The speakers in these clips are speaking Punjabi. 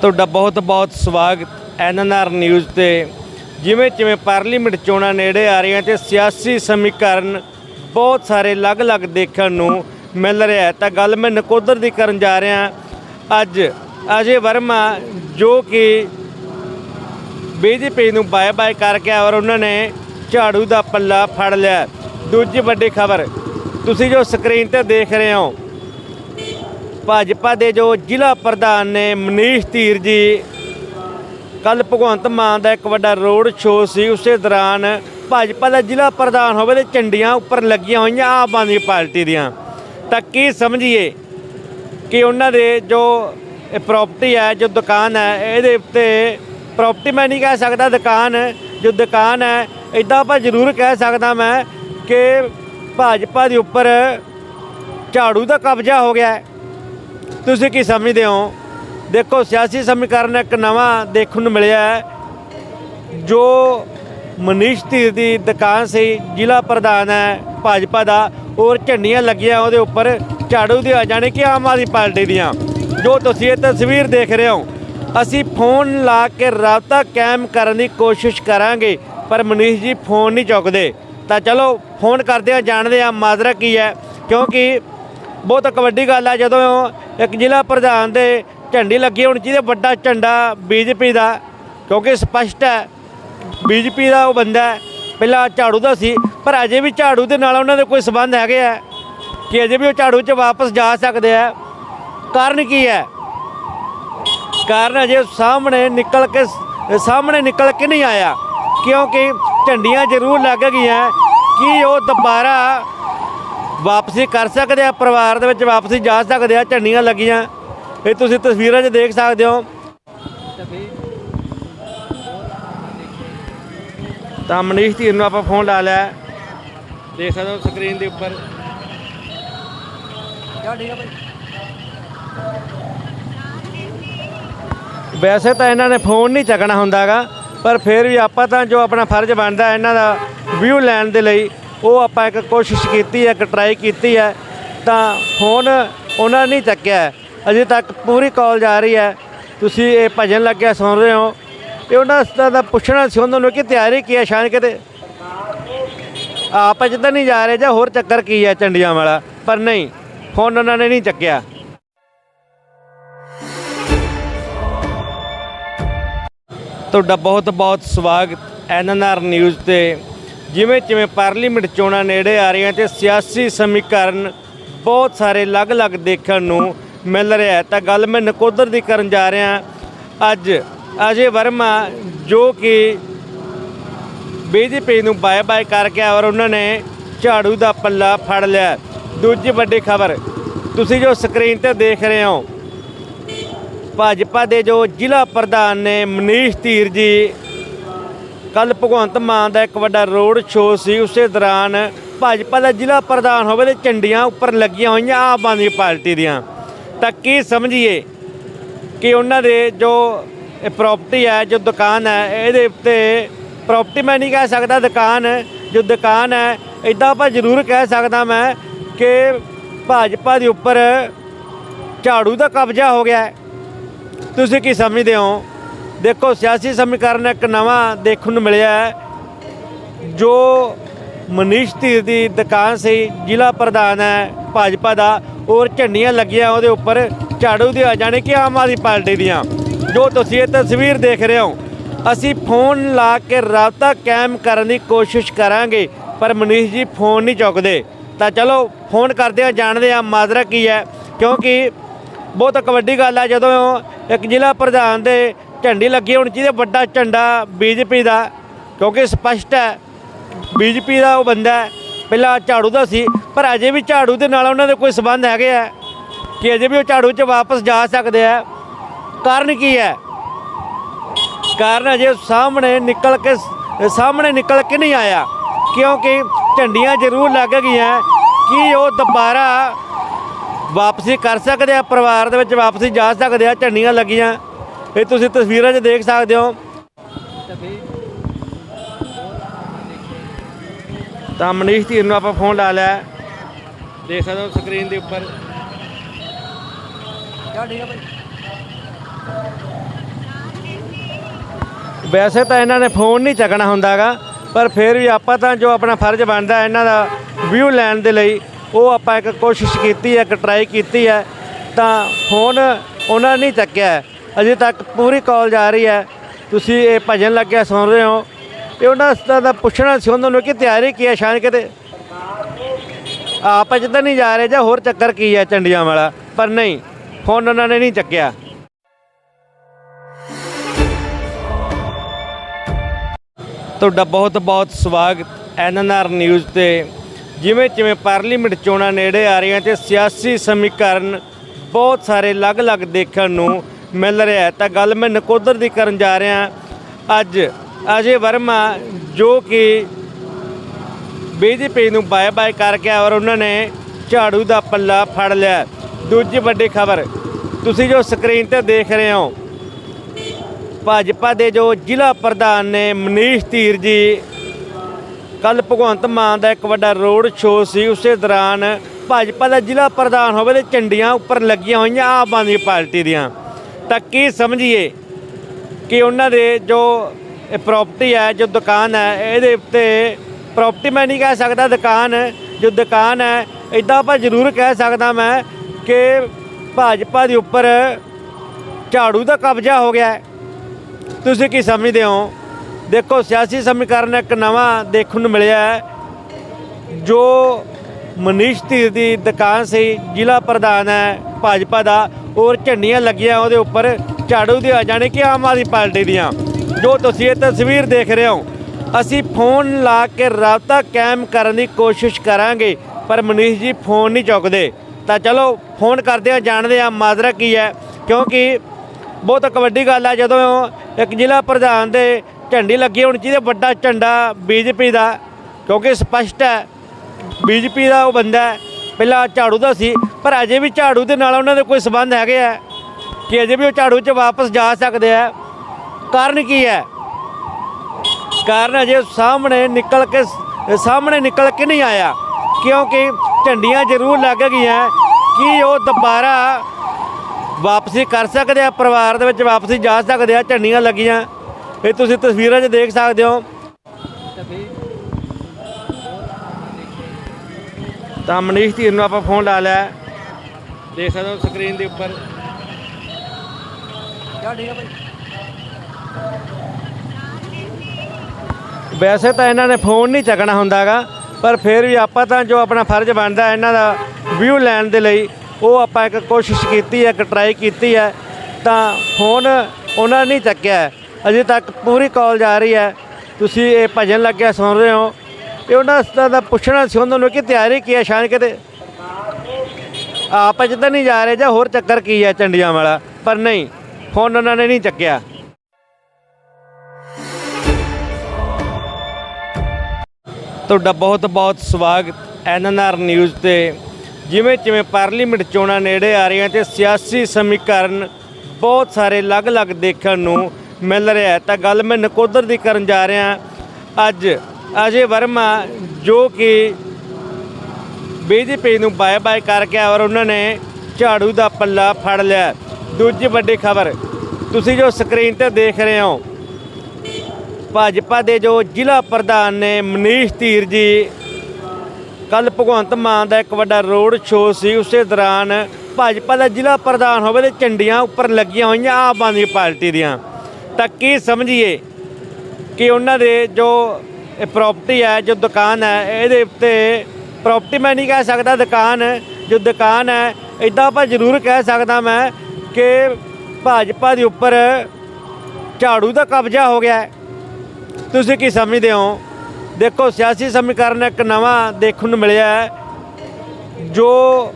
ਤੁਹਾਡਾ ਬਹੁਤ-ਬਹੁਤ ਸਵਾਗਤ ਐਨਐਨਆਰ ਨਿਊਜ਼ ਤੇ। ਜਿਵੇਂ ਜਿਵੇਂ ਪਾਰਲੀਮੈਂਟ ਚੋਣਾਂ ਨੇੜੇ ਆ ਰਹੀਆਂ ਤੇ ਸਿਆਸੀ ਸਮੀਕਰਨ ਬਹੁਤ ਸਾਰੇ ਅਲੱਗ-ਅਲੱਗ ਦੇਖਣ ਨੂੰ ਮਿਲ ਰਿਹਾ ਹੈ। ਤਾਂ ਗੱਲ ਮੈਂ ਨਕੋਦਰ ਦੀ ਕਰਨ ਜਾ ਰਿਹਾ ਅੱਜ ਅਜੇ ਵਰਮਾ ਜੋ ਕਿ ਬੀਜੇਪੀ ਨੂੰ ਬਾਏ ਬਾਏ ਕਰਕੇ ਔਰ ਉਹਨਾਂ ਨੇ ਝਾੜੂ ਦਾ ਪੱਲਾ ਫੜ ਲਿਆ। ਦੂਜੀ ਵੱਡੀ ਖਬਰ, ਤੁਸੀਂ ਜੋ ਸਕਰੀਨ ਤੇ ਦੇਖ ਰਹੇ ਹੋ ਭਾਜਪਾ ਦੇ ਜੋ ਜ਼ਿਲ੍ਹਾ ਪ੍ਰਧਾਨ ਨੇ ਮਨੀਸ਼ ਧੀਰ ਜੀ ਕੱਲ ਭਗਵੰਤ ਮਾਨ ਦਾ ਇੱਕ ਵੱਡਾ ਰੋਡ ਸ਼ੋਅ ਸੀ, ਉਸੇ ਦੌਰਾਨ ਭਾਜਪਾ ਦਾ ਜ਼ਿਲ੍ਹਾ ਪ੍ਰਧਾਨ ਹੋਵੇ ਤੇ ਝੰਡੀਆਂ ਉੱਪਰ ਲੱਗੀਆਂ ਹੋਈਆਂ ਆਮ ਆਦਮੀ ਪਾਰਟੀ ਦੀਆਂ। ਤਾਂ ਕੀ ਸਮਝੀਏ ਕਿ ਉਹਨਾਂ ਦੇ ਜੋ ਪ੍ਰਾਪਰਟੀ ਹੈ, ਜੋ ਦੁਕਾਨ ਹੈ, ਇਹਦੇ ਉੱਤੇ ਪ੍ਰਾਪਰਟੀ ਮੈਂ ਨਹੀਂ ਕਹਿ ਸਕਦਾ, ਦੁਕਾਨ, ਜੋ ਦੁਕਾਨ ਹੈ ਇਦਾਂ ਆਪਾਂ ਜ਼ਰੂਰ ਕਹਿ ਸਕਦਾ ਮੈਂ ਕਿ ਭਾਜਪਾ ਦੇ ਉੱਪਰ ਝਾੜੂ ਦਾ ਕਬਜ਼ਾ ਹੋ ਗਿਆ ਤੁਸੀਂ ਕੀ ਸਮਝਦੇ ਹੋ? ਦੇਖੋ, ਸਿਆਸੀ ਸਮੀਕਰਨ ਇੱਕ ਨਵਾਂ ਦੇਖਣ ਨੂੰ ਮਿਲਿਆ ਹੈ, ਜੋ ਮਨੀਸ਼ ਧੀਰ ਦੀ ਦੁਕਾਨ ਸੀ, ਜ਼ਿਲ੍ਹਾ ਪ੍ਰਧਾਨ ਹੈ ਭਾਜਪਾ ਦਾ, ਔਰ ਝੰਡੀਆਂ ਲੱਗੀਆਂ ਉਹਦੇ ਉੱਪਰ ਝਾੜੂ ਦੀ ਆ ਜਾਣੇ ਕਿ ਆਮ ਆਦਮੀ ਪਾਰਟੀ ਦੀਆਂ, ਜੋ ਤੁਸੀਂ ਇਹ ਤਸਵੀਰ ਦੇਖ ਰਹੇ ਹੋ। ਅਸੀਂ ਫੋਨ ਲਾ ਕੇ ਰਾਬਤਾ ਕਾਇਮ ਕਰਨ ਦੀ ਕੋਸ਼ਿਸ਼ ਕਰਾਂਗੇ, ਪਰ ਮਨੀਸ਼ ਜੀ ਫੋਨ ਨਹੀਂ ਚੁੱਕਦੇ। ਤਾਂ ਚਲੋ, ਫੋਨ ਕਰਦੇ ਆ ਜਾਣਦੇ ਆ ਮਾਜ਼ਰਾ ਕੀ ਹੈ, ਕਿਉਂਕਿ ਬਹੁਤ ਇੱਕ ਵੱਡੀ ਗੱਲ ਆ, ਜਦੋਂ ਇੱਕ ਜ਼ਿਲ੍ਹਾ ਪ੍ਰਧਾਨ ਦੇ ਝੰਡੀ ਲੱਗੀ ਹੋਣੀ ਚਾਹੀਦੀ ਵੱਡਾ ਝੰਡਾ ਬੀਜੇਪੀ ਦਾ, ਕਿਉਂਕਿ ਸਪਸ਼ਟ ਹੈ, ਬੀਜੇਪੀ ਦਾ ਉਹ ਬੰਦਾ ਪਹਿਲਾਂ ਝਾੜੂ ਦਾ ਸੀ, ਪਰ ਅਜੇ ਵੀ ਝਾੜੂ ਦੇ ਨਾਲ ਉਹਨਾਂ ਦੇ ਕੋਈ ਸਬੰਧ ਹੈਗੇ ਆ, ਕਿ ਅਜੇ ਵੀ ਉਹ ਝਾੜੂ 'ਚ ਵਾਪਸ ਜਾ ਸਕਦੇ ਆ। ਕਾਰਨ ਕੀ ਹੈ? ਕਾਰਨ ਅਜੇ ਸਾਹਮਣੇ ਨਿਕਲ ਕੇ ਸਾਹਮਣੇ ਨਿਕਲ ਕੇ ਨਹੀਂ ਆਇਆ, ਕਿਉਂਕਿ ਝੰਡੀਆਂ ਜ਼ਰੂਰ ਲੱਗ ਗਈਆਂ, ਕਿ ਉਹ ਦੁਬਾਰਾ ਵਾਪਸੀ ਕਰ ਸਕਦੇ ਆ ਪਰਿਵਾਰ ਦੇ ਵਿੱਚ ਵਾਪਸੀ ਜਾ ਸਕਦੇ ਆ ਝੰਡੀਆਂ ਲੱਗੀਆਂ। ਇਹ ਤੁਸੀਂ ਤਸਵੀਰਾਂ 'ਚ ਦੇਖ ਸਕਦੇ ਹੋ। ਤਾਂ ਮਨੀਸ਼ ਧੀਰ ਨੂੰ ਆਪਾਂ ਫੋਨ ਲਾ ਲਿਆ। ਦੇਖ ਸਕਦੇ ਹੋ ਸਕਰੀਨ ਦੇ ਉੱਪਰ। ਵੈਸੇ ਤਾਂ ਇਹਨਾਂ ਨੇ ਫੋਨ ਨਹੀਂ ਚੱਕਣਾ ਹੁੰਦਾਗਾ ਪਰ ਫਿਰ ਵੀ ਆਪਾਂ ਤਾਂ ਜੋ ਆਪਣਾ ਫਰਜ਼ ਬਣਦਾ ਇਹਨਾਂ ਦਾ ਵਿਊ ਲੈਣ ਦੇ ਲਈ। ਉਹ ਆਪਾਂ ਇੱਕ ਕੋਸ਼ਿਸ਼ ਕੀਤੀ ਹੈ, ਇੱਕ ਟਰਾਈ ਕੀਤੀ ਹੈ, ਤਾਂ ਫੋਨ ਉਹਨਾਂ ਨਹੀਂ ਚੱਕਿਆ। ਅਜੇ ਤੱਕ ਪੂਰੀ ਕਾਲ ਜਾ ਰਹੀ ਹੈ। ਤੁਸੀਂ ਇਹ ਭਜਨ ਲੱਗਿਆ, ਸੁਣ ਰਹੇ ਹੋ। ਇਹ ਉਹਨਾਂ ਦਾ ਪੁੱਛਣਾ ਸੀ, ਉਹਨਾਂ ਨੂੰ ਕਿ ਤਿਆਰੀ ਕੀ ਹੈ, ਸ਼ਾਇਦ ਕਿਤੇ ਆਪ ਜਿੱਦਾਂ ਨਹੀਂ ਜਾ ਰਹੇ ਜਾਂ ਹੋਰ ਚੱਕਰ ਕੀ ਹੈ ਚੰਡੀਆਂ ਵਾਲਾ, ਪਰ ਨਹੀਂ ਫੋਨ ਉਹਨਾਂ ਨੇ ਨਹੀਂ ਚੱਕਿਆ। ਤੁਹਾਡਾ ਬਹੁਤ-ਬਹੁਤ ਸਵਾਗਤ ਐਨਐਨਆਰ ਨਿਊਜ਼ ਤੇ ਜਿਵੇਂ ਜਿਵੇਂ ਪਾਰਲੀਮੈਂਟ ਚੋਣਾਂ ਨੇੜੇ ਆ ਰਹੀਆਂ ਤੇ ਸਿਆਸੀ ਸਮੀਕਰਨ ਬਹੁਤ ਸਾਰੇ ਅਲੱਗ-ਅਲੱਗ ਦੇਖਣ ਨੂੰ ਮਿਲ ਰਿਹਾ ਹੈ। ਤਾਂ ਗੱਲ ਮੈਂ ਨਕੋਦਰ ਦੀ ਕਰਨ ਜਾ ਰਿਹਾ ਅੱਜ ਅਜੇ ਵਰਮਾ ਜੋ ਕਿ ਬੀਜੇਪੀ ਨੂੰ ਬਾਏ ਬਾਏ ਕਰਕੇ ਔਰ ਉਹਨਾਂ ਨੇ ਝਾੜੂ ਦਾ ਪੱਲਾ ਫੜ ਲਿਆ ਦੂਜੀ ਵੱਡੀ ਖਬਰ, ਤੁਸੀਂ ਜੋ ਸਕਰੀਨ ਤੇ ਦੇਖ ਰਹੇ ਹੋ, ਭਾਜਪਾ ਦੇ ਜੋ ਜ਼ਿਲ੍ਹਾ ਪ੍ਰਧਾਨ ਨੇ ਮਨੀਸ਼ ਧੀਰ ਜੀ ਕੱਲ ਭਗਵੰਤ ਮਾਨ ਦਾ ਇੱਕ ਵੱਡਾ ਰੋਡ ਸ਼ੋਅ ਸੀ, ਉਸੇ ਦੌਰਾਨ ਭਾਜਪਾ ਦਾ ਜ਼ਿਲ੍ਹਾ ਪ੍ਰਧਾਨ ਹੋਵੇ ਤੇ ਝੰਡੀਆਂ ਉੱਪਰ ਲੱਗੀਆਂ ਹੋਈਆਂ ਆਮ ਆਦਮੀ ਪਾਰਟੀ ਦੀਆਂ। ਤਾਂ ਕੀ ਸਮਝੀਏ ਕਿ ਉਹਨਾਂ ਦੇ ਜੋ ਪ੍ਰਾਪਰਟੀ ਹੈ, ਜੋ ਦੁਕਾਨ ਹੈ, ਇਹਦੇ ਉੱਤੇ ਪ੍ਰਾਪਰਟੀ ਮੈਂ ਨਹੀਂ ਕਹਿ ਸਕਦਾ, ਦੁਕਾਨ, ਜੋ ਦੁਕਾਨ ਹੈ ਇਦਾਂ ਆਪਾਂ ਜ਼ਰੂਰ ਕਹਿ ਸਕਦਾ ਮੈਂ ਕਿ ਭਾਜਪਾ ਦੇ ਉੱਪਰ ਝਾੜੂ ਦਾ ਕਬਜ਼ਾ ਹੋ ਗਿਆ ਤੁਸੀਂ ਕੀ ਸਮਝਦੇ ਹੋ? ਦੇਖੋ ਸਿਆਸੀ ਸਮੀਕਰਨ ਇੱਕ ਨਵਾਂ ਦੇਖਣ ਨੂੰ ਮਿਲਿਆ ਹੈ, ਜੋ ਮਨੀਸ਼ ਧੀਰ ਦੀ ਦੁਕਾਨ ਸੀ, ਜ਼ਿਲ੍ਹਾ ਪ੍ਰਧਾਨ ਹੈ ਭਾਜਪਾ ਦਾ, ਔਰ ਝੰਡੀਆਂ ਲੱਗੀਆਂ ਉਹਦੇ ਉੱਪਰ ਝਾੜੂ ਦੀ ਆ ਜਾਣੇ ਕਿ ਆਮ ਆਦਮੀ ਪਾਰਟੀ ਦੀਆਂ, ਜੋ ਤੁਸੀਂ ਇਹ ਤਸਵੀਰ ਦੇਖ ਰਹੇ ਹੋ। ਅਸੀਂ ਫੋਨ ਲਾ ਕੇ ਰਾਬਤਾ ਕਾਇਮ ਕਰਨ ਦੀ ਕੋਸ਼ਿਸ਼ ਕਰਾਂਗੇ, ਪਰ ਮਨੀਸ਼ ਜੀ ਫੋਨ ਨਹੀਂ ਚੁੱਕਦੇ। ਤਾਂ ਚਲੋ, ਫੋਨ ਕਰਦੇ ਆ ਜਾਣਦੇ ਆ ਮਾਜ਼ਰਾ ਕੀ ਹੈ, ਕਿਉਂਕਿ ਬਹੁਤ ਇੱਕ ਵੱਡੀ ਗੱਲ ਆ ਜਦੋਂ ਇੱਕ ਜ਼ਿਲ੍ਹਾ ਪ੍ਰਧਾਨ ਦੇ ਝੰਡੀ ਲੱਗੀ ਹੋਣੀ ਚਾਹੀਦੀ ਵੱਡਾ ਝੰਡਾ ਬੀਜੇਪੀ ਦਾ ਕਿਉਂਕਿ ਸਪਸ਼ਟ ਹੈ ਬੀਜੇਪੀ ਦਾ ਉਹ ਬੰਦਾ ਹੈ, ਪਹਿਲਾਂ ਝਾੜੂ ਦਾ ਸੀ ਪਰ ਅਜੇ ਵੀ ਝਾੜੂ ਦੇ ਨਾਲ ਉਹਨਾਂ ਦੇ ਕੋਈ ਸਬੰਧ ਹੈਗੇ ਆ ਕਿ ਅਜੇ ਵੀ ਉਹ ਝਾੜੂ 'ਚ ਵਾਪਸ ਜਾ ਸਕਦੇ ਆ। ਕਾਰਨ ਕੀ ਹੈ? ਕਾਰਨ ਅਜੇ ਸਾਹਮਣੇ ਨਿਕਲ ਕੇ ਸਾਹਮਣੇ ਨਿਕਲ ਕੇ ਨਹੀਂ ਆਇਆ ਕਿਉਂਕਿ ਝੰਡੀਆਂ ਜ਼ਰੂਰ ਲੱਗ ਗਈਆਂ ਕਿ ਉਹ ਦੁਬਾਰਾ ਵਾਪਸੀ ਕਰ ਸਕਦੇ ਆ ਪਰਿਵਾਰ ਦੇ ਵਿੱਚ ਵਾਪਸੀ ਜਾ ਸਕਦੇ ਆ ਝੰਡੀਆਂ ਲੱਗੀਆਂ। ਇਹ ਤੁਸੀਂ ਤਸਵੀਰਾਂ 'ਚ ਦੇਖ ਸਕਦੇ ਹੋ। ਤਾਂ ਮਨੀਸ਼ ਧੀਰ ਨੂੰ ਆਪਾਂ ਫੋਨ ਲਾ ਲਿਆ। ਦੇਖ ਸਕਦੇ ਹੋ ਸਕਰੀਨ ਦੇ ਉੱਪਰ। ਵੈਸੇ ਤਾਂ ਇਹਨਾਂ ਨੇ ਫੋਨ ਨਹੀਂ ਚੱਕਣਾ ਹੁੰਦਾਗਾ ਪਰ ਫਿਰ ਵੀ ਆਪਾਂ ਤਾਂ ਜੋ ਆਪਣਾ ਫਰਜ਼ ਬਣਦਾ ਇਹਨਾਂ ਦਾ ਵਿਊ ਲੈਣ ਦੇ ਲਈ ਉਹ ਆਪਾਂ ਇੱਕ ਕੋਸ਼ਿਸ਼ ਕੀਤੀ ਹੈ ਇੱਕ ਟਰਾਈ ਕੀਤੀ ਹੈ ਤਾਂ ਫੋਨ ਉਹਨਾਂ ਨੇ ਨਹੀਂ ਚੱਕਿਆ। ਅਜੇ ਤੱਕ ਪੂਰੀ ਕਾਲ ਜਾ ਰਹੀ ਹੈ। ਤੁਸੀਂ ਇਹ ਭਜਨ ਲੱਗਿਆ ਸੁਣ ਰਹੇ ਹੋ। ਇਹ ਉਹਨਾਂ ਦਾ ਪੁੱਛਣਾ ਸੀ, ਉਹਨਾਂ ਨੂੰ ਕਿ ਤਿਆਰੀ ਕੀ ਹੈ, ਸ਼ਾਇਦ ਕਿਤੇ ਆਪ ਜਿੱਦਾਂ ਨਹੀਂ ਜਾ ਰਹੇ ਜਾਂ ਹੋਰ ਚੱਕਰ ਕੀ ਹੈ ਚੰਡੀਆਂ ਵਾਲਾ, ਪਰ ਨਹੀਂ ਫੋਨ ਉਹਨਾਂ ਨੇ ਨਹੀਂ ਚੱਕਿਆ। ਤੁਹਾਡਾ ਬਹੁਤ ਬਹੁਤ ਸਵਾਗਤ ਐਨਐਨਆਰ ਨਿਊਜ਼ ਤੇ। ਜਿਵੇਂ ਜਿਵੇਂ ਪਾਰਲੀਮੈਂਟ ਚੋਣਾਂ ਨੇੜੇ ਆ ਰਹੀਆਂ ਤੇ ਸਿਆਸੀ ਸਮੀਕਰਨ ਬਹੁਤ ਸਾਰੇ ਅਲੱਗ-ਅਲੱਗ ਦੇਖਣ ਨੂੰ ਮਿਲ ਰਿਹਾ ਹੈ। ਤਾਂ ਗੱਲ ਮੈਂ ਨਕੋਦਰ ਦੀ ਕਰਨ ਜਾ ਰਿਹਾ ਅੱਜ ਅਜੇ ਵਰਮਾ ਜੋ ਕਿ ਬੀਜੇਪੀ ਨੂੰ ਬਾਏ ਬਾਏ ਕਰਕੇ ਔਰ ਉਹਨਾਂ ਨੇ ਝਾੜੂ ਦਾ ਪੱਲਾ ਫੜ ਲਿਆ ਦੂਜੀ ਵੱਡੀ ਖਬਰ, ਤੁਸੀਂ ਜੋ ਸਕਰੀਨ ਤੇ ਦੇਖ ਰਹੇ ਹੋ, ਭਾਜਪਾ ਦੇ ਜੋ ਜ਼ਿਲ੍ਹਾ ਪ੍ਰਧਾਨ ਨੇ ਮਨੀਸ਼ ਧੀਰ ਜੀ ਕੱਲ ਭਗਵੰਤ ਮਾਨ ਦਾ ਇੱਕ ਵੱਡਾ ਰੋਡ ਸ਼ੋਅ ਸੀ। ਉਸੇ ਦੌਰਾਨ ਭਾਜਪਾ ਦਾ ਜ਼ਿਲ੍ਹਾ ਪ੍ਰਧਾਨ ਹੋਵੇ ਤੇ ਝੰਡੀਆਂ ਉੱਪਰ ਲੱਗੀਆਂ ਹੋਈਆਂ ਆਮ ਆਦਮੀ ਪਾਰਟੀ ਦੀਆਂ। ਤਾਂ ਕੀ ਸਮਝੀਏ ਕਿ ਉਹਨਾਂ ਦੇ ਜੋ ਪ੍ਰਾਪਰਟੀ ਹੈ, ਜੋ ਦੁਕਾਨ ਹੈ, ਇਹਦੇ ਉੱਤੇ ਪ੍ਰਾਪਰਟੀ ਮੈਂ ਨਹੀਂ ਕਹਿ ਸਕਦਾ, ਦੁਕਾਨ, ਜੋ ਦੁਕਾਨ ਹੈ ਇਦਾਂ ਆਪਾਂ ਜ਼ਰੂਰ ਕਹਿ ਸਕਦਾ ਮੈਂ ਕਿ ਭਾਜਪਾ ਦੇ ਉੱਪਰ ਝਾੜੂ ਦਾ ਕਬਜ਼ਾ ਹੋ ਗਿਆ ਤੁਸੀਂ ਕੀ ਸਮਝਦੇ ਹੋ? ਦੇਖੋ, ਸਿਆਸੀ ਸਮੀਕਰਨ ਇੱਕ ਨਵਾਂ ਦੇਖਣ ਨੂੰ ਮਿਲਿਆ ਜੋ ਮਨੀਸ਼ ਧੀਰ ਦੀ ਦੁਕਾਨ ਸੀ, ਜ਼ਿਲ੍ਹਾ ਪ੍ਰਧਾਨ ਹੈ ਭਾਜਪਾ ਦਾ। ਔਰ ਝੰਡੀਆਂ ਲੱਗੀਆਂ ਉਹਦੇ ਉੱਪਰ ਝਾੜੂ ਦੀ ਜਾਣੀ ਕਿ ਆਮ ਆਦਮੀ ਪਾਰਟੀ ਦੀਆਂ। ਜੋ ਤੁਸੀਂ ਇਹ ਤਸਵੀਰ ਦੇਖ ਰਹੇ ਹੋ, ਅਸੀਂ ਫੋਨ ਲਾ ਕੇ ਰਾਬਤਾ ਕਾਇਮ ਕਰਨ ਦੀ ਕੋਸ਼ਿਸ਼ ਕਰਾਂਗੇ, ਪਰ ਮਨੀਸ਼ ਜੀ ਫੋਨ ਨਹੀਂ ਚੁੱਕਦੇ। ਤਾਂ ਚਲੋ, ਫੋਨ ਕਰਦੇ ਆ ਜਾਣਦੇ ਆ ਮਾਜ਼ਰਾ ਕੀ ਹੈ, ਕਿਉਂਕਿ ਬਹੁਤ ਇੱਕ ਵੱਡੀ ਗੱਲ ਹੈ ਜਦੋਂ ਇੱਕ ਜ਼ਿਲ੍ਹਾ ਪ੍ਰਧਾਨ ਦੇ ਝੰਡੀ ਲੱਗੀ ਹੋਣੀ ਚਾਹੀਦੀ, ਵੱਡਾ ਝੰਡਾ ਬੀਜੇਪੀ ਦਾ, ਕਿਉਂਕਿ ਸਪਸ਼ਟ ਹੈ ਬੀਜੇਪੀ ਦਾ ਉਹ ਬੰਦਾ ਹੈ। ਪਹਿਲਾਂ ਝਾੜੂ ਦਾ ਸੀ, ਪਰ ਅਜੇ ਵੀ ਝਾੜੂ ਦੇ ਨਾਲ ਉਹਨਾਂ ਦੇ ਕੋਈ ਸਬੰਧ ਹੈਗੇ ਆ ਕਿ ਅਜੇ ਵੀ ਉਹ ਝਾੜੂ 'ਚ ਵਾਪਸ ਜਾ ਸਕਦੇ ਆ। ਕਾਰਨ ਕੀ ਹੈ? ਕਾਰਨ ਅਜੇ ਸਾਹਮਣੇ ਨਿਕਲ ਕੇ ਸਾਹਮਣੇ ਨਿਕਲ ਕੇ ਨਹੀਂ ਆਇਆ। ਕਿਉਂਕਿ ਝੰਡੀਆਂ ਜ਼ਰੂਰ ਲੱਗ ਗਈਆਂ ਕਿ ਉਹ ਦੁਬਾਰਾ ਵਾਪਸੀ ਕਰ ਸਕਦੇ ਆ, ਪਰਿਵਾਰ ਦੇ ਵਿੱਚ ਵਾਪਸੀ ਜਾ ਸਕਦੇ ਆ, ਝੰਡੀਆਂ ਲੱਗੀਆਂ। ਇਹ ਤੁਸੀਂ ਤਸਵੀਰਾਂ 'ਚ ਦੇਖ ਸਕਦੇ ਹੋ। ਤਾਂ ਮਨੀਸ਼ ਧੀਰ ਨੂੰ ਆਪਾਂ ਫੋਨ ਲਾ ਲਿਆ। ਦੇਖ ਸਕਦੇ ਹੋ ਸਕਰੀਨ ਦੇ ਉੱਪਰ ਵੈਸੇ ਤਾਂ ਇਹਨਾਂ ਨੇ ਫੋਨ ਨਹੀਂ ਚੱਕਣਾ ਹੁੰਦਾਗਾ ਪਰ ਫਿਰ ਵੀ ਆਪਾਂ ਤਾਂ ਜੋ ਆਪਣਾ ਫਰਜ਼ ਬਣਦਾ ਇਹਨਾਂ ਦਾ ਵਿਊ ਲੈਣ ਦੇ ਲਈ ਉਹ ਆਪਾਂ ਇੱਕ ਕੋਸ਼ਿਸ਼ ਕੀਤੀ ਹੈ ਇੱਕ ਟਰਾਈ ਕੀਤੀ ਹੈ ਤਾਂ ਫੋਨ ਉਹਨਾਂ ਨੇ ਨਹੀਂ ਚੱਕਿਆ। ਅਜੇ ਤੱਕ ਪੂਰੀ ਕਾਲ ਜਾ ਰਹੀ ਹੈ ਤੁਸੀਂ ਇਹ ਭਜਨ ਲੱਗਿਆ ਸੁਣ ਰਹੇ ਹੋ ਇਹ ਉਹਨਾਂ ਦਾ ਪੁੱਛਣਾ ਸੀ, ਉਹਨਾਂ ਨੂੰ ਕਿ ਤਿਆਰੀ ਕੀ ਹੈ ਸ਼ਾਇਦ ਕਿਤੇ? ਆਪ ਜਿੱਦਾਂ ਨਹੀਂ ਜਾ ਰਹੇ, ਜਾਂ ਹੋਰ ਚੱਕਰ ਕੀ ਹੈ ਚੰਡੀਆਂ ਵਾਲਾ? ਪਰ ਨਹੀਂ, ਹੁਣ ਉਹਨਾਂ ਨੇ ਨਹੀਂ ਚੱਕਿਆ। ਤੁਹਾਡਾ ਬਹੁਤ ਬਹੁਤ ਸਵਾਗਤ ਐਨਐਨਆਰ ਨਿਊਜ਼ ਤੇ। ਜਿਵੇਂ ਜਿਵੇਂ ਪਾਰਲੀਮੈਂਟ ਚੋਣਾਂ ਨੇੜੇ ਆ ਰਹੀਆਂ ਤੇ ਸਿਆਸੀ ਸਮੀਕਰਨ ਬਹੁਤ ਸਾਰੇ ਅਲੱਗ-ਅਲੱਗ ਦੇਖਣ ਨੂੰ ਮਿਲ ਰਿਹਾ ਤਾਂ ਗੱਲ ਮੈਂ ਨਕੋਦਰ ਦੀ ਕਰਨ ਜਾ ਰਿਹਾ। ਅੱਜ ਅਜੇ ਵਰਮਾ ਜੋ ਕਿ ਬੀਜੇਪੀ ਨੂੰ ਬਾਏ ਬਾਏ ਕਰਕੇ ਔਰ ਉਹਨਾਂ ਨੇ ਝਾੜੂ ਦਾ ਪੱਲਾ ਫੜ ਲਿਆ। ਦੂਜੀ ਵੱਡੀ ਖਬਰ, ਤੁਸੀਂ ਜੋ ਸਕਰੀਨ ਤੇ ਦੇਖ ਰਹੇ ਹੋ, ਭਾਜਪਾ ਦੇ ਜੋ ਜ਼ਿਲ੍ਹਾ ਪ੍ਰਧਾਨ ਨੇ ਮਨੀਸ਼ ਧੀਰ ਜੀ ਕੱਲ ਭਗਵੰਤ ਮਾਨ ਦਾ ਇੱਕ ਵੱਡਾ ਰੋਡ ਸ਼ੋਅ ਸੀ, ਉਸੇ ਦੌਰਾਨ ਭਾਜਪਾ ਦਾ ਜ਼ਿਲ੍ਹਾ ਪ੍ਰਧਾਨ ਹੋਵੇ ਤੇ ਝੰਡੀਆਂ ਉੱਪਰ ਲੱਗੀਆਂ ਹੋਈਆਂ ਆਮ ਆਦਮੀ ਪਾਰਟੀ ਦੀਆਂ। ਤਾਂ ਕੀ ਸਮਝੀਏ ਕਿ ਉਹਨਾਂ ਦੇ ਜੋ ਇਹ ਪ੍ਰਾਪਰਟੀ ਹੈ, ਜੋ ਦੁਕਾਨ ਹੈ, ਇਹਦੇ ਉੱਤੇ ਪ੍ਰਾਪਰਟੀ ਮੈਂ ਨਹੀਂ ਕਹਿ ਸਕਦਾ ਦੁਕਾਨ, ਜੋ ਦੁਕਾਨ ਹੈ ਇਦਾਂ ਆਪਾਂ ਜ਼ਰੂਰ ਕਹਿ ਸਕਦਾ ਮੈਂ ਕਿ ਭਾਜਪਾ ਦੇ ਉੱਪਰ ਝਾੜੂ ਦਾ ਕਬਜ਼ਾ ਹੋ ਗਿਆ ਤੁਸੀਂ ਕੀ ਸਮਝਦੇ ਹੋ? ਦੇਖੋ, ਸਿਆਸੀ ਸਮੀਕਰਨ ਇੱਕ ਨਵਾਂ ਦੇਖਣ ਨੂੰ ਮਿਲਿਆ ਹੈ, ਜੋ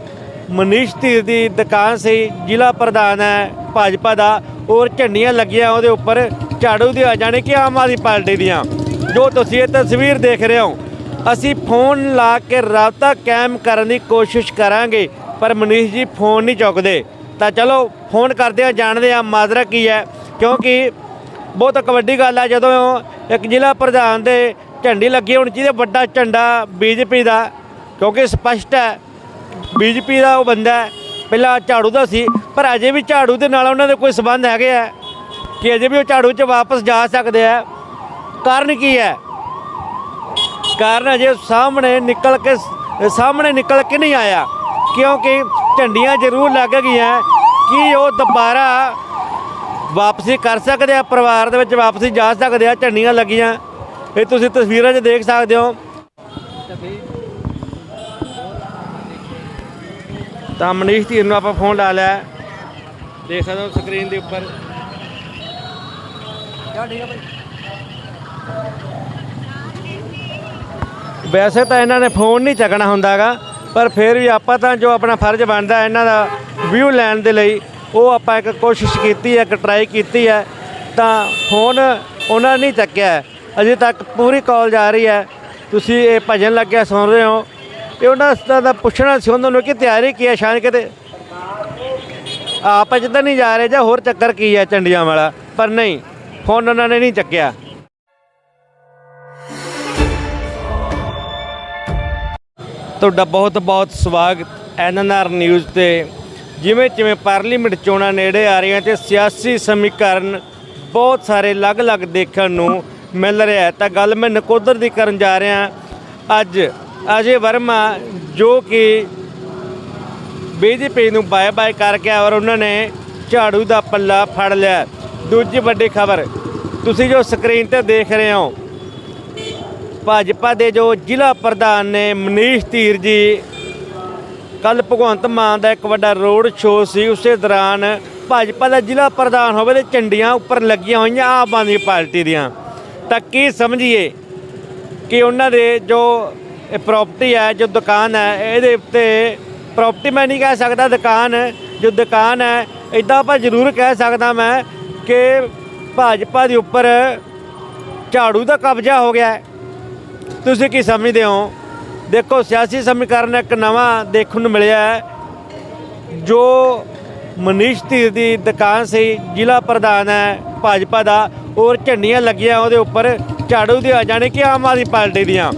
ਮਨੀਸ਼ ਧੀਰ ਦੀ ਦੁਕਾਨ ਸੀ, ਜ਼ਿਲ੍ਹਾ ਪ੍ਰਧਾਨ ਹੈ ਭਾਜਪਾ ਦਾ, ਔਰ ਝੰਡੀਆਂ ਲੱਗੀਆਂ ਉਹਦੇ ਉੱਪਰ ਝਾੜੂ ਦੀ ਆ ਜਾਣੀ ਕਿ ਆਮ ਆਦਮੀ ਪਾਰਟੀ ਦੀਆਂ। ਜੋ ਤੁਸੀਂ ਇਹ ਤਸਵੀਰ ਦੇਖ ਰਹੇ ਹੋ, ਅਸੀਂ ਫੋਨ ਲਾ ਕੇ ਰਾਬਤਾ ਕਾਇਮ ਕਰਨ ਦੀ ਕੋਸ਼ਿਸ਼ ਕਰਾਂਗੇ, ਪਰ ਮਨੀਸ਼ ਜੀ ਫੋਨ ਨਹੀਂ ਚੁੱਕਦੇ। ਤਾਂ ਚਲੋ, ਫੋਨ ਕਰਦੇ ਆ ਜਾਣਦੇ ਆ ਮਾਜ਼ਰਾ ਕੀ ਹੈ, ਕਿਉਂਕਿ ਬਹੁਤ ਇੱਕ ਵੱਡੀ ਗੱਲ ਹੈ ਜਦੋਂ ਇੱਕ ਜ਼ਿਲ੍ਹਾ ਪ੍ਰਧਾਨ ਦੇ ਝੰਡੀ ਲੱਗੀ ਹੋਣੀ ਚਾਹੀਦੀ ਵੱਡਾ ਝੰਡਾ ਬੀਜੇਪੀ ਦਾ, ਕਿਉਂਕਿ ਸਪਸ਼ਟ ਹੈ ਬੀਜੇਪੀ ਦਾ ਉਹ ਬੰਦਾ ਹੈ, ਪਹਿਲਾਂ ਝਾੜੂ ਦਾ ਸੀ, ਪਰ ਅਜੇ ਵੀ ਝਾੜੂ ਦੇ ਨਾਲ ਉਹਨਾਂ ਦੇ ਕੋਈ ਸਬੰਧ ਹੈਗੇ ਆ, ਕਿ ਅਜੇ ਵੀ ਉਹ ਝਾੜੂ 'ਚ ਵਾਪਸ ਜਾ ਸਕਦੇ ਆ। ਕਾਰਨ ਕੀ ਹੈ? ਕਾਰਨ ਅਜੇ ਸਾਹਮਣੇ ਨਿਕਲ ਕੇ ਸਾਹਮਣੇ ਨਿਕਲ ਕੇ ਨਹੀਂ ਆਇਆ। ਕਿਉਂਕਿ ਝੰਡੀਆਂ ਜ਼ਰੂਰ ਲੱਗ ਗਈਆਂ। ਕਿ ਉਹ ਦੁਬਾਰਾ ਵਾਪਸੀ ਕਰ ਸਕਦੇ ਆ? ਪਰਿਵਾਰ ਦੇ ਵਿੱਚ ਵਾਪਸੀ ਜਾ ਸਕਦੇ ਆ? ਝੰਡੀਆਂ ਲੱਗੀਆਂ। ਇਹ ਤੁਸੀਂ ਤਸਵੀਰਾਂ 'ਚ ਦੇਖ ਸਕਦੇ ਹੋ। ਤਾਂ ਮਨੀਸ਼ ਧੀਰ ਨੂੰ ਆਪਾਂ ਫੋਨ ਲਾ ਲਿਆ। ਦੇਖ ਸਕਦੇ ਹੋ ਸਕਰੀਨ ਦੇ ਉੱਪਰ। ਵੈਸੇ ਤਾਂ ਇਹਨਾਂ ਨੇ ਫੋਨ ਨਹੀਂ ਚੱਕਣਾ ਹੁੰਦਾਗਾ, ਪਰ ਫਿਰ ਵੀ ਆਪਾਂ ਤਾਂ ਜੋ ਆਪਣਾ ਫਰਜ਼ ਬਣਦਾ ਇਹਨਾਂ ਦਾ ਵਿਊ ਲੈਣ ਦੇ ਲਈ, ਉਹ ਆਪਾਂ ਇੱਕ ਕੋਸ਼ਿਸ਼ ਕੀਤੀ ਹੈ, ਇੱਕ ਟਰਾਈ ਕੀਤੀ ਹੈ, ਤਾਂ ਫੋਨ ਉਹਨਾਂ ਨਹੀਂ ਚੱਕਿਆ ਅਜੇ ਤੱਕ ਪੂਰੀ ਕਾਲ ਜਾ ਰਹੀ ਹੈ। ਤੁਸੀਂ ਇਹ ਭਜਨ ਲੱਗਿਆ ਸੁਣ ਰਹੇ ਹੋ। ਇਹ ਉਹਨਾਂ ਦਾ ਪੁੱਛਣਾ ਸੀ, ਉਹਨਾਂ ਨੂੰ ਕਿ ਤਿਆਰੀ ਕੀ ਹੈ ਸ਼ਾਇਦ ਕਿਤੇ? ਆਪ ਜਿੱਦਾਂ ਨਹੀਂ ਜਾ ਰਹੇ ਜਾਂ ਹੋਰ ਚੱਕਰ ਕੀ ਹੈ ਚੰਡੀਆਂ ਵਾਲਾ? ਪਰ ਨਹੀਂ, ਫੋਨ ਉਹਨਾਂ ਨੇ ਨਹੀਂ ਚੱਕਿਆ। ਤੁਹਾਡਾ ਬਹੁਤ ਬਹੁਤ ਸਵਾਗਤ ਐਨਐਨਆਰ ਨਿਊਜ਼ ਤੇ। ਜਿਵੇਂ ਜਿਵੇਂ ਪਾਰਲੀਮੈਂਟ ਚੋਣਾਂ ਨੇੜੇ ਆ ਰਹੀਆਂ ਤੇ ਸਿਆਸੀ ਸਮੀਕਰਨ ਬਹੁਤ ਸਾਰੇ ਅਲੱਗ-ਅਲੱਗ ਦੇਖਣ ਨੂੰ ਮਿਲ ਰਿਹਾ ਤਾਂ ਗੱਲ ਮੈਂ ਨਕੋਦਰ ਦੀ ਕਰਨ ਜਾ ਰਿਹਾ ਅੱਜ ਅਜੇ ਵਰਮਾ ਜੋ ਕਿ ਬੀਜੇਪੀ ਨੂੰ ਬਾਏ ਬਾਏ ਕਰਕੇ ਔਰ ਉਹਨਾਂ ਨੇ ਝਾੜੂ ਦਾ ਪੱਲਾ ਫੜ ਲਿਆ। ਦੂਜੀ ਵੱਡੀ ਖਬਰ, ਤੁਸੀਂ ਜੋ ਸਕਰੀਨ ਤੇ ਦੇਖ ਰਹੇ ਹੋ ਭਾਜਪਾ ਦੇ ਜੋ ਜ਼ਿਲ੍ਹਾ ਪ੍ਰਧਾਨ ਨੇ ਮਨੀਸ਼ ਧੀਰ ਜੀ ਕੱਲ ਭਗਵੰਤ ਮਾਨ ਦਾ ਇੱਕ ਵੱਡਾ ਰੋਡ ਸ਼ੋਅ ਸੀ, ਉਸੇ ਦੌਰਾਨ ਭਾਜਪਾ ਦਾ ਜ਼ਿਲ੍ਹਾ ਪ੍ਰਧਾਨ ਹੋਵੇ ਤੇ ਝੰਡੀਆਂ ਉੱਪਰ ਲੱਗੀਆਂ ਹੋਈਆਂ ਆਮ ਆਦਮੀ ਪਾਰਟੀ ਦੀਆਂ। ਤਾਂ ਕੀ ਸਮਝੀਏ ਕਿ ਉਹਨਾਂ ਦੇ ਜੋ ਪ੍ਰਾਪਰਟੀ ਹੈ, ਜੋ ਦੁਕਾਨ ਹੈ, ਇਹਦੇ ਉੱਤੇ ਪ੍ਰਾਪਰਟੀ ਮੈਂ ਨਹੀਂ ਕਹਿ ਸਕਦਾ, ਦੁਕਾਨ, ਜੋ ਦੁਕਾਨ ਹੈ ਇਦਾਂ ਆਪਾਂ ਜ਼ਰੂਰ ਕਹਿ ਸਕਦਾ ਮੈਂ ਕਿ ਭਾਜਪਾ ਦੇ ਉੱਪਰ ਝਾੜੂ ਦਾ ਕਬਜ਼ਾ ਹੋ ਗਿਆ ਹੈ। ਤੁਸੀਂ ਕੀ ਸਮਝਦੇ ਹੋ? ਦੇਖੋ, ਸਿਆਸੀ ਸਮੀਕਰਨ ਇੱਕ ਨਵਾਂ ਦੇਖਣ ਨੂੰ ਮਿਲਿਆ ਹੈ, ਜੋ ਮਨੀਸ਼ ਧੀਰ ਦੀ ਦੁਕਾਨ ਸੀ, ਜ਼ਿਲ੍ਹਾ ਪ੍ਰਧਾਨ ਹੈ ਭਾਜਪਾ ਦਾ, ਔਰ ਝੰਡੀਆਂ ਲੱਗੀਆਂ ਉਹਦੇ ਉੱਪਰ ਝਾੜੂ ਦੀ ਆ ਜਾਣੀ ਕਿ ਆਮ ਆਦਮੀ ਪਾਰਟੀ ਦੀਆਂ।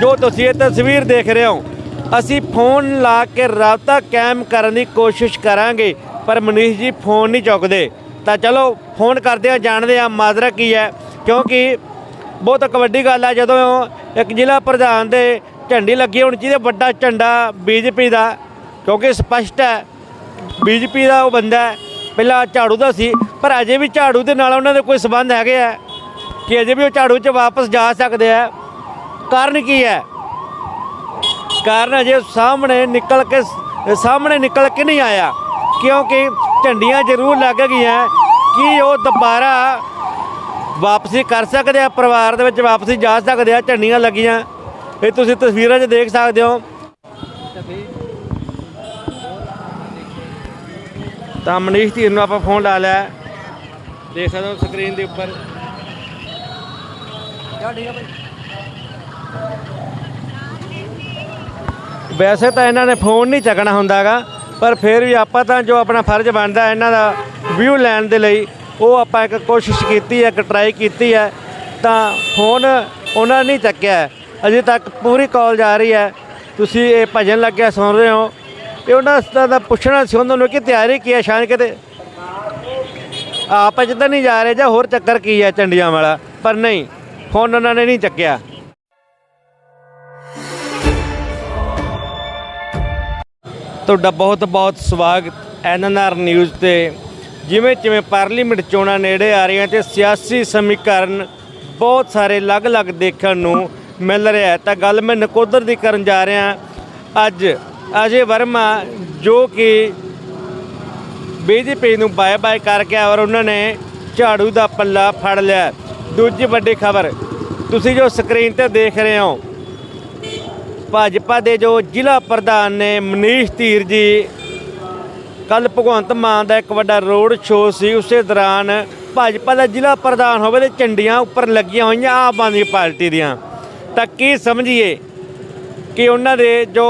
ਜੋ ਤੁਸੀਂ ਇਹ ਤਸਵੀਰ ਦੇਖ ਰਹੇ ਹੋ, ਅਸੀਂ ਫੋਨ ਲਾ ਕੇ ਰਾਬਤਾ ਕਾਇਮ ਕਰਨ ਦੀ ਕੋਸ਼ਿਸ਼ ਕਰਾਂਗੇ, ਪਰ ਮਨੀਸ਼ ਜੀ ਫੋਨ ਨਹੀਂ ਚੁੱਕਦੇ। ਤਾਂ ਚਲੋ, ਫੋਨ ਕਰਦੇ ਆ ਜਾਣਦੇ ਆ ਮਾਜਰਾ ਕੀ ਹੈ, ਕਿਉਂਕਿ ਬਹੁਤ ਇੱਕ ਵੱਡੀ ਗੱਲ ਹੈ ਜਦੋਂ ਇੱਕ ਜ਼ਿਲ੍ਹਾ ਪ੍ਰਧਾਨ ਦੇ ਝੰਡੀ ਲੱਗੀ ਹੋਣੀ ਚਾਹੀਦੀ ਵੱਡਾ ਝੰਡਾ ਬੀਜੇਪੀ ਦਾ, ਕਿਉਂਕਿ ਸਪਸ਼ਟ ਹੈ, ਬੀਜੇਪੀ ਦਾ ਉਹ ਬੰਦਾ ਪਹਿਲਾਂ ਝਾੜੂ ਦਾ ਸੀ, ਪਰ ਅਜੇ ਵੀ ਝਾੜੂ ਦੇ ਨਾਲ ਉਹਨਾਂ ਦੇ ਕੋਈ ਸਬੰਧ ਹੈਗੇ ਆ, ਕਿ ਅਜੇ ਵੀ ਉਹ ਝਾੜੂ 'ਚ ਵਾਪਸ ਜਾ ਸਕਦੇ ਆ। ਕਾਰਨ ਕੀ ਹੈ? ਕਾਰਨ ਅਜੇ ਸਾਹਮਣੇ ਨਿਕਲ ਕੇ ਸਾਹਮਣੇ ਨਿਕਲ ਕੇ ਨਹੀਂ ਆਇਆ, ਕਿਉਂਕਿ ਝੰਡੀਆਂ ਜ਼ਰੂਰ ਲੱਗ ਗਈਆਂ, ਕਿ ਉਹ ਦੁਬਾਰਾ ਵਾਪਸੀ ਕਰ ਸਕਦੇ ਆ, ਪਰਿਵਾਰ ਦੇ ਵਿੱਚ ਵਾਪਸੀ ਜਾ ਸਕਦੇ ਆ, ਝੰਡੀਆਂ ਲੱਗੀਆਂ। ਇਹ ਤੁਸੀਂ ਤਸਵੀਰਾਂ 'ਚ ਦੇਖ ਸਕਦੇ ਹੋ। ਤਾਂ ਮਨੀਸ਼ ਧੀਰ ਨੂੰ ਆਪਾਂ ਫੋਨ ਲਾ ਲਿਆ। ਦੇਖ ਸਕਦੇ ਹੋ ਸਕਰੀਨ ਦੇ ਉੱਪਰ। ਵੈਸੇ ਤਾਂ ਇਹਨਾਂ ਨੇ ਫੋਨ ਨਹੀਂ ਚੱਕਣਾ ਹੁੰਦਾਗਾ, ਪਰ ਫਿਰ ਵੀ ਆਪਾਂ ਤਾਂ ਜੋ ਆਪਣਾ ਫਰਜ਼ ਬਣਦਾ ਇਹਨਾਂ ਦਾ ਵਿਊ ਲੈਣ ਦੇ ਲਈ ਉਹ ਆਪਾਂ ਇੱਕ ਕੋਸ਼ਿਸ਼ ਕੀਤੀ ਹੈ, ਇੱਕ ਟਰਾਈ ਕੀਤੀ ਹੈ, ਤਾਂ ਫੋਨ ਉਹਨਾਂ ਨਹੀਂ ਚੱਕਿਆ। ਅਜੇ ਤੱਕ ਪੂਰੀ ਕਾਲ ਜਾ ਰਹੀ ਹੈ। ਤੁਸੀਂ ਇਹ ਭਜਨ ਲੱਗਿਆ, ਸੁਣ ਰਹੇ ਹੋ। ਇਹ ਉਹਨਾਂ ਦਾ ਪੁੱਛਣਾ ਸੀ, ਉਹਨਾਂ ਨੂੰ ਕਿ ਤਿਆਰੀ ਕੀ ਹੈ, ਸ਼ਾਇਦ ਕਿਤੇ? ਆਪ ਜਿੱਦਾਂ ਨਹੀਂ ਜਾ ਰਹੇ ਜਾਂ ਹੋਰ ਚੱਕਰ ਕੀ ਹੈ ਚੰਡੀਆਂ ਵਾਲਾ, ਪਰ ਨਹੀਂ ਫੋਨ ਉਹਨਾਂ ਨੇ ਨਹੀਂ ਚੱਕਿਆ। ਤੁਹਾਡਾ ਬਹੁਤ ਬਹੁਤ ਸਵਾਗਤ ਐਨਐਨਆਰ ਨਿਊਜ਼ ਤੇ ਜਿਵੇਂ ਜਿਵੇਂ ਪਾਰਲੀਮੈਂਟ ਚੋਣਾਂ ਨੇੜੇ ਆ ਰਹੀਆਂ ਤੇ ਸਿਆਸੀ ਸਮੀਕਰਨ ਬਹੁਤ ਸਾਰੇ ਅਲੱਗ-ਅਲੱਗ ਦੇਖਣ ਨੂੰ ਮਿਲ ਰਿਹਾ ਤਾਂ ਗੱਲ ਮੈਂ ਨਕੋਦਰ ਦੀ ਕਰਨ ਜਾ ਰਿਹਾ ਅੱਜ ਅਜੇ ਵਰਮਾ ਜੋ ਕਿ ਬੀਜੇਪੀ ਨੂੰ ਬਾਏ ਬਾਏ ਕਰਕੇ ਔਰ ਉਹਨਾਂ ਨੇ ਝਾੜੂ ਦਾ ਪੱਲਾ ਫੜ ਲਿਆ ਦੂਜੀ ਵੱਡੀ ਖਬਰ, ਤੁਸੀਂ ਜੋ ਸਕਰੀਨ ਤੇ ਦੇਖ ਰਹੇ ਹੋ, ਭਾਜਪਾ ਦੇ ਜੋ ਜ਼ਿਲ੍ਹਾ ਪ੍ਰਧਾਨ ਨੇ ਮਨੀਸ਼ ਧੀਰ ਜੀ ਕੱਲ ਭਗਵੰਤ ਮਾਨ ਦਾ ਇੱਕ ਵੱਡਾ ਰੋਡ ਸ਼ੋਅ ਸੀ, ਉਸੇ ਦੌਰਾਨ ਭਾਜਪਾ ਦਾ ਜ਼ਿਲ੍ਹਾ ਪ੍ਰਧਾਨ ਹੋਵੇ ਤੇ ਝੰਡੀਆਂ ਉੱਪਰ ਲੱਗੀਆਂ ਹੋਈਆਂ ਆਮ ਆਦਮੀ ਪਾਰਟੀ ਦੀਆਂ। ਤਾਂ ਕੀ ਸਮਝੀਏ ਕਿ ਉਹਨਾਂ ਦੇ ਜੋ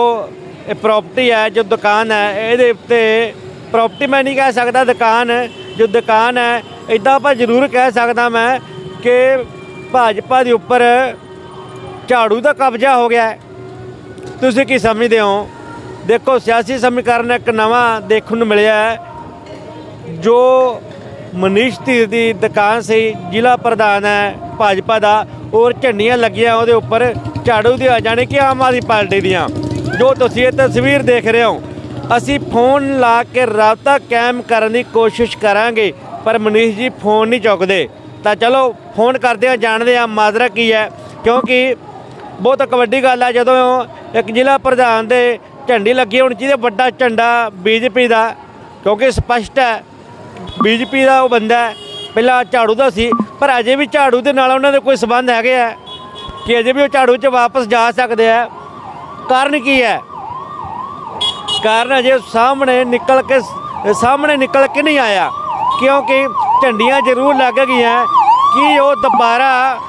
ਪ੍ਰਾਪਰਟੀ ਹੈ, ਜੋ ਦੁਕਾਨ ਹੈ, ਇਹਦੇ ਉੱਤੇ ਪ੍ਰਾਪਰਟੀ ਮੈਂ ਨਹੀਂ ਕਹਿ ਸਕਦਾ, ਦੁਕਾਨ, ਜੋ ਦੁਕਾਨ ਹੈ ਇਦਾਂ ਆਪਾਂ ਜ਼ਰੂਰ ਕਹਿ ਸਕਦਾ ਮੈਂ ਕਿ ਭਾਜਪਾ ਦੇ ਉੱਪਰ ਝਾੜੂ ਦਾ ਕਬਜ਼ਾ ਹੋ ਗਿਆ ਤੁਸੀਂ ਕੀ ਸਮਝਦੇ ਹੋ? ਦੇਖੋ ਸਿਆਸੀ ਸਮੀਕਰਨ ਇੱਕ ਨਵਾਂ ਦੇਖਣ ਨੂੰ ਮਿਲਿਆ ਹੈ, ਜੋ ਮਨੀਸ਼ ਧੀਰ ਦੀ ਦੁਕਾਨ ਸੀ, ਜ਼ਿਲ੍ਹਾ ਪ੍ਰਧਾਨ ਹੈ ਭਾਜਪਾ ਦਾ, ਔਰ ਝੰਡੀਆਂ ਲੱਗੀਆਂ ਉਹਦੇ ਉੱਪਰ ਝਾੜੂ ਦੀਆਂ, ਜਾਣੀ ਕਿ ਆਮ ਆਦਮੀ ਪਾਰਟੀ ਦੀਆਂ। ਜੋ ਤੁਸੀਂ ਇਹ ਤਸਵੀਰ ਦੇਖ ਰਹੇ ਹੋ, ਅਸੀਂ ਫੋਨ ਲਾ ਕੇ ਰਾਬਤਾ ਕਾਇਮ ਕਰਨ ਦੀ ਕੋਸ਼ਿਸ਼ ਕਰਾਂਗੇ, ਪਰ ਮਨੀਸ਼ ਜੀ ਫੋਨ ਨਹੀਂ ਚੁੱਕਦੇ। ਤਾਂ ਚਲੋ, ਫੋਨ ਕਰਦੇ ਆ ਜਾਣਦੇ ਆ ਮਾਜਰਾ ਕੀ ਹੈ, ਕਿਉਂਕਿ ਬਹੁਤ ਇੱਕ ਵੱਡੀ ਗੱਲ ਹੈ, ਜਦੋਂ ਇੱਕ ਜ਼ਿਲ੍ਹਾ ਪ੍ਰਧਾਨ ਦੇ ਝੰਡੀ ਲੱਗੀ ਹੋਣੀ ਚਾਹੀਦੀ ਵੱਡਾ ਝੰਡਾ ਬੀਜੇਪੀ ਦਾ, ਕਿਉਂਕਿ ਸਪਸ਼ਟ ਹੈ, ਬੀਜੇਪੀ ਦਾ ਉਹ ਬੰਦਾ ਪਹਿਲਾਂ ਝਾੜੂ ਦਾ ਸੀ, ਪਰ ਅਜੇ ਵੀ ਝਾੜੂ ਦੇ ਨਾਲ ਉਹਨਾਂ ਦੇ ਕੋਈ ਸਬੰਧ ਹੈਗੇ ਆ, ਕਿ ਅਜੇ ਵੀ ਉਹ ਝਾੜੂ 'ਚ ਵਾਪਸ ਜਾ ਸਕਦੇ ਆ। ਕਾਰਨ ਕੀ ਹੈ? ਕਾਰਨ ਅਜੇ ਸਾਹਮਣੇ ਨਿਕਲ ਕੇ ਸਾਹਮਣੇ ਨਿਕਲ ਕੇ ਨਹੀਂ ਆਇਆ, ਕਿਉਂਕਿ ਝੰਡੀਆਂ ਜ਼ਰੂਰ ਲੱਗ ਗਈਆਂ, ਕਿ ਉਹ ਦੁਬਾਰਾ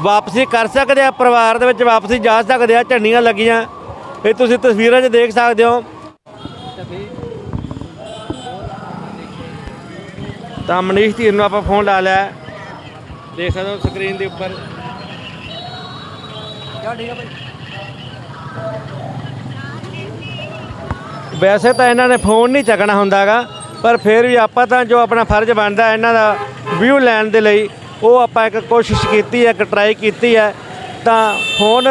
ਵਾਪਸੀ ਕਰ ਸਕਦੇ ਆ, ਪਰਿਵਾਰ ਦੇ ਵਿੱਚ ਵਾਪਸੀ ਜਾ ਸਕਦੇ ਆ, ਝੰਡੀਆਂ ਲੱਗੀਆਂ। ਇਹ ਤੁਸੀਂ ਤਸਵੀਰਾਂ 'ਚ ਦੇਖ ਸਕਦੇ ਹੋ। ਤਾਂ ਮਨੀਸ਼ ਧੀਰ ਨੂੰ ਆਪਾਂ ਫੋਨ ਲਾ ਲਿਆ। ਦੇਖ ਸਕਦੇ ਹੋ ਸਕਰੀਨ ਦੇ ਉੱਪਰ। ਵੈਸੇ ਤਾਂ ਇਹਨਾਂ ਨੇ ਫੋਨ ਨਹੀਂ ਚੱਕਣਾ ਹੁੰਦਾਗਾ, ਪਰ ਫਿਰ ਵੀ ਆਪਾਂ ਤਾਂ ਜੋ ਆਪਣਾ ਫਰਜ਼ ਬਣਦਾ ਇਹਨਾਂ ਦਾ ਵਿਊ ਲੈਣ ਦੇ ਲਈ, ਉਹ ਆਪਾਂ ਇੱਕ ਕੋਸ਼ਿਸ਼ ਕੀਤੀ ਹੈ, ਇੱਕ ਟਰਾਈ ਕੀਤੀ ਹੈ, ਤਾਂ ਫੋਨ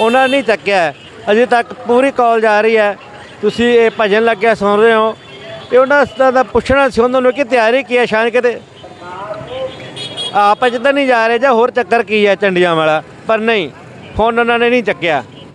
ਉਹਨਾਂ ਨੇ ਨਹੀਂ ਚੱਕਿਆ। ਅਜੇ ਤੱਕ ਪੂਰੀ ਕਾਲ ਜਾ ਰਹੀ ਹੈ। ਤੁਸੀਂ ਇਹ ਭਜਨ ਲੱਗਿਆ ਸੁਣ ਰਹੇ ਹੋ। ਇਹ ਉਹਨਾਂ ਦਾ ਪੁੱਛਣਾ ਸੀ, ਉਹਨਾਂ ਨੂੰ ਕਿ ਤਿਆਰੀ ਕੀ ਹੈ ਸ਼ਾਇਦ ਕਿਤੇ? ਆਪ ਜਿੱਦਾਂ ਨਹੀਂ ਜਾ ਰਹੇ ਜਾਂ ਹੋਰ ਚੱਕਰ ਕੀ ਹੈ ਚੰਡੀਆਂ ਵਾਲਾ? ਪਰ ਨਹੀਂ ਫੋਨ ਉਹਨਾਂ ਨੇ ਨਹੀਂ ਚੱਕਿਆ।